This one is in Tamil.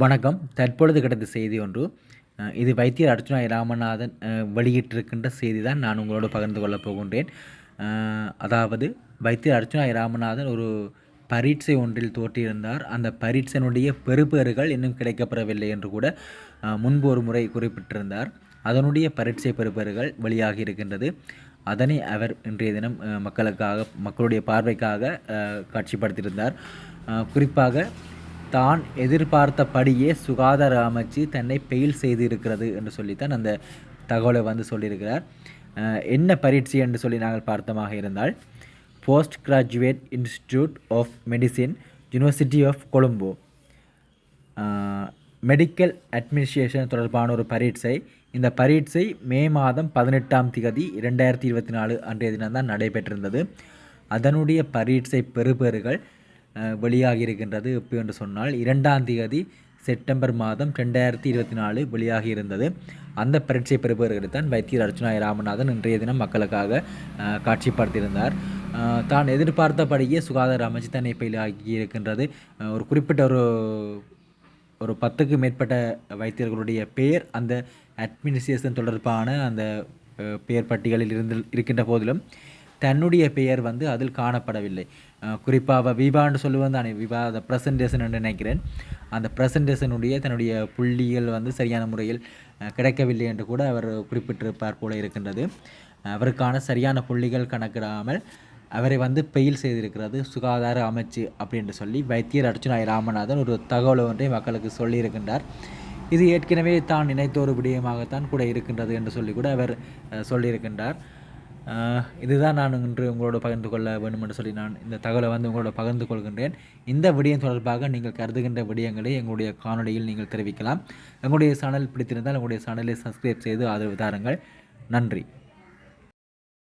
வணக்கம். தற்பொழுது கிடைத்த செய்தி ஒன்று இது வைத்தியர் அர்ச்சுனா ராமநாதன் வெளியிட்டிருக்கின்ற செய்தி தான் நான் உங்களோடு பகிர்ந்து கொள்ளப் போகின்றேன். அதாவது வைத்தியர் அர்ச்சுனா ராமநாதன் ஒரு பரீட்சை ஒன்றில் தோற்றியிருந்தார் அந்த பரீட்சையினுடைய பெறுபேறுகள் இன்னும் கிடைக்கப்பெறவில்லை என்று கூட முன்பு ஒரு முறை குறிப்பிட்டிருந்தார். அதனுடைய பரீட்சை பெறுபேறுகள் வெளியாகி இருக்கின்றது. அதனை அவர் இன்றைய தினம் மக்களுக்காக மக்களுடைய பார்வைக்காக காட்சிப்படுத்தியிருந்தார். குறிப்பாக தான் எதிர்பார்த்தபடியே சுகாதார அமைச்சு தன்னை பெயில் செய்திருக்கிறது என்று சொல்லித்தான் அந்த தகவலை வந்து சொல்லியிருக்கிறார். என்ன பரீட்சை என்று சொல்லி நாங்கள் பார்த்தமாக இருந்தால் post graduate institute of medicine university of Colombo medical administration தொடர்பான ஒரு பரீட்சை. இந்த பரீட்சை மே மாதம் பதினெட்டாம் தேதி இரண்டாயிரத்தி இருபத்தி நாலு அன்றைய தினம் தான் நடைபெற்றிருந்தது. அதனுடைய பரீட்சை பெறுபேறுகள் வெளியாகி இருக்கின்றது எப்போ என்று சொன்னால் இரண்டாம் தேதி செப்டம்பர் மாதம் ரெண்டாயிரத்தி இருபத்தி நாலு வெளியாகி இருந்தது அந்த பரீட்சை பெறுபவர்களை தான் வைத்தியர் அர்ச்சுனா ராமநாதன் இன்றைய தினம் மக்களுக்காக காட்சிப்படுத்தியிருந்தார். தான் எதிர்பார்த்தபடியே சுகாதார அமைச்சு தன்னை பயிலாகி இருக்கின்றது ஒரு குறிப்பிட்ட ஒரு ஒரு பத்துக்கு மேற்பட்ட வைத்தியர்களுடைய பெயர் அந்த அட்மினிஸ்ட்ரேஷன் தொடர்பான அந்த பெயர் பட்டியலில் இருந்து இருக்கின்ற போதிலும் தன்னுடைய பெயர் வந்து அதில் காணப்படவில்லை. குறிப்பாக விவான்னு சொல்லுவது தானே விவா அந்த ப்ரெசன்டேஷன் என்று நினைக்கிறேன். அந்த ப்ரெசன்டேஷனுடைய தன்னுடைய புள்ளிகள் வந்து சரியான முறையில் கிடைக்கவில்லை என்று கூட அவர் குறிப்பிட்டிருப்பார் போல இருக்கின்றது. அவருக்கான சரியான புள்ளிகள் கணக்கிடாமல் அவரை வந்து பெயில் செய்திருக்கிறது சுகாதார அமைச்சு அப்படின்னு சொல்லி வைத்தியர் அர்ச்சுனாய் ராமநாதன் ஒரு தகவல் ஒன்றை மக்களுக்கு சொல்லியிருக்கின்றார். இது ஏற்கனவே தான் நினைத்தோரு விடயமாகத்தான் கூட இருக்கின்றது என்று சொல்லி கூட அவர் சொல்லியிருக்கின்றார். இதுதான் நான் இன்று உங்களோட பகிர்ந்து கொள்ள வேண்டும் என்று சொல்லி நான் இந்த தகவலை வந்து உங்களோட பகிர்ந்து கொள்கின்றேன். இந்த விடயம் தொடர்பாக நீங்கள் கருதுகின்ற விடயங்களை எங்களுடைய காணொளியில் நீங்கள் தெரிவிக்கலாம். எங்களுடைய சேனல் பிடித்திருந்தால் உங்களுடைய சேனலை சப்ஸ்கிரைப் செய்து ஆதரவு தாருங்கள். நன்றி.